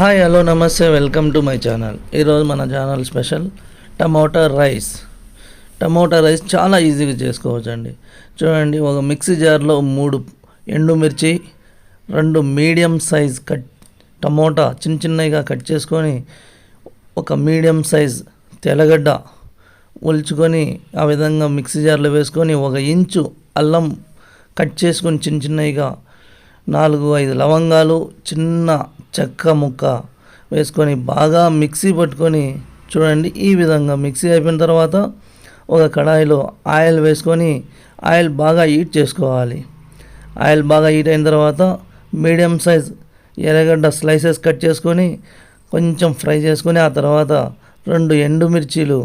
Hi hello నమస్తే welcome to my channel ఈరోజు మన channel special tomato rice. Tomato rice చాలా ఈజీగా చేసుకోవచ్చండి. చూడండి ఒక మిక్సీ జార్లో మూడు ఎండుమిర్చి రెండు మీడియం సైజ్ కట్ టమోటా చిన్న చిన్నగా కట్ చేసుకొని ఒక మీడియం సైజ్ తెల్లగడ్డ ఒలుచుకొని ఆ విధంగా మిక్సీ జార్లో వేసుకొని ఒక ఇంచు అల్లం కట్ చేసుకొని చిన్న చిన్నగా నాలుగు ఐదు లవంగాలు చిన్న చెక్క ముక్క వేసుకొని బాగా మిక్సీ పట్టుకొని చూడండి ఈ విధంగా మిక్సీ అయిపోయిన తర్వాత ఒక కడాయిలో ఆయిల్ వేసుకొని ఆయిల్ బాగా హీట్ చేసుకోవాలి. ఆయిల్ బాగా హీట్ అయిన తర్వాత మీడియం సైజ్ ఎర్రగడ్డ స్లైసెస్ కట్ చేసుకొని కొంచెం ఫ్రై చేసుకొని ఆ తర్వాత రెండు ఎండుమిర్చీలు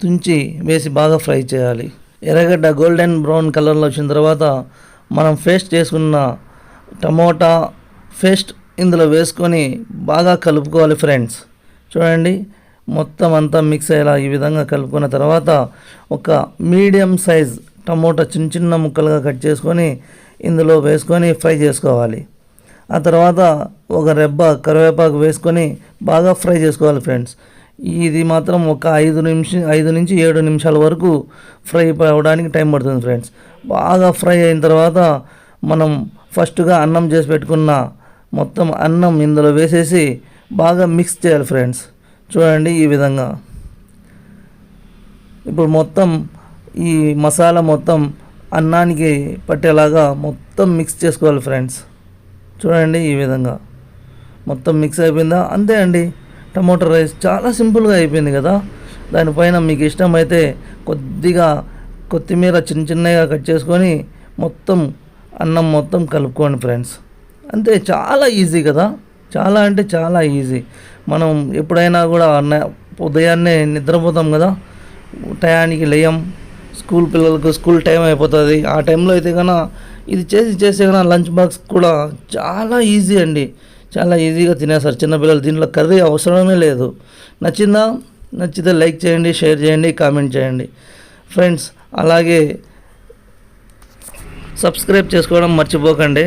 తుంచి వేసి బాగా ఫ్రై చేయాలి. ఎర్రగడ్డ గోల్డెన్ బ్రౌన్ కలర్లో వచ్చిన తర్వాత మనం పేస్ట్ చేసుకున్న టమోటా పేస్ట్ ఇందులో వేసుకొని బాగా కలుపుకోవాలి ఫ్రెండ్స్. చూడండి మొత్తం అంతా మిక్స్ అయ్యేలా ఈ విధంగా కలుపుకున్న తర్వాత ఒక మీడియం సైజ్ టమోటా చిన్న చిన్న ముక్కలుగా కట్ చేసుకొని ఇందులో వేసుకొని ఫ్రై చేసుకోవాలి. ఆ తర్వాత ఒక రెబ్బ కరివేపాకు వేసుకొని బాగా ఫ్రై చేసుకోవాలి ఫ్రెండ్స్. ఇది మాత్రం ఒక ఐదు నిమిషం ఐదు నుంచి ఏడు నిమిషాల వరకు ఫ్రై అవ్వడానికి టైం పడుతుంది ఫ్రెండ్స్. బాగా ఫ్రై అయిన తర్వాత మనం ఫస్ట్గా అన్నం చేసి పెట్టుకున్న మొత్తం అన్నం ఇందులో వేసేసి బాగా మిక్స్ చేయాలి ఫ్రెండ్స్ చూడండి ఈ విధంగా. ఇప్పుడు మొత్తం ఈ మసాలా మొత్తం అన్నానికి పట్టేలాగా మొత్తం మిక్స్ చేసుకోవాలి ఫ్రెండ్స్ చూడండి ఈ విధంగా. మొత్తం మిక్స్ అయిపోయిందా? అంతే అండి. టమోటా రైస్ చాలా సింపుల్గా అయిపోయింది కదా. దానిపైన మీకు ఇష్టమైతే కొద్దిగా కొత్తిమీర చిన్న చిన్నగా కట్ చేసుకొని మొత్తం అన్నం మొత్తం కలుపుకోండి ఫ్రెండ్స్ అంతే చాలా ఈజీ కదా. చాలా అంటే చాలా ఈజీ మనం ఎప్పుడైనా కూడా ఉదయాన్నే నిద్రపోతాం కదా. టయానికి లేయం స్కూల్ పిల్లలకు స్కూల్ టైం అయిపోతుంది. ఆ టైంలో అయితే కన్నా ఇది చేసి చేసే కన్నా లంచ్ బాక్స్ కూడా చాలా ఈజీ అండి. చాలా ఈజీగా తినేస్తారు. చిన్నపిల్లలు దీంట్లో కర్రీ అవసరమే లేదు. నచ్చిందా? నచ్చితే లైక్ చేయండి షేర్ చేయండి కామెంట్ చేయండి. ఫ్రెండ్స్ అలాగే సబ్స్క్రైబ్ చేసుకోవడం మర్చిపోకండి.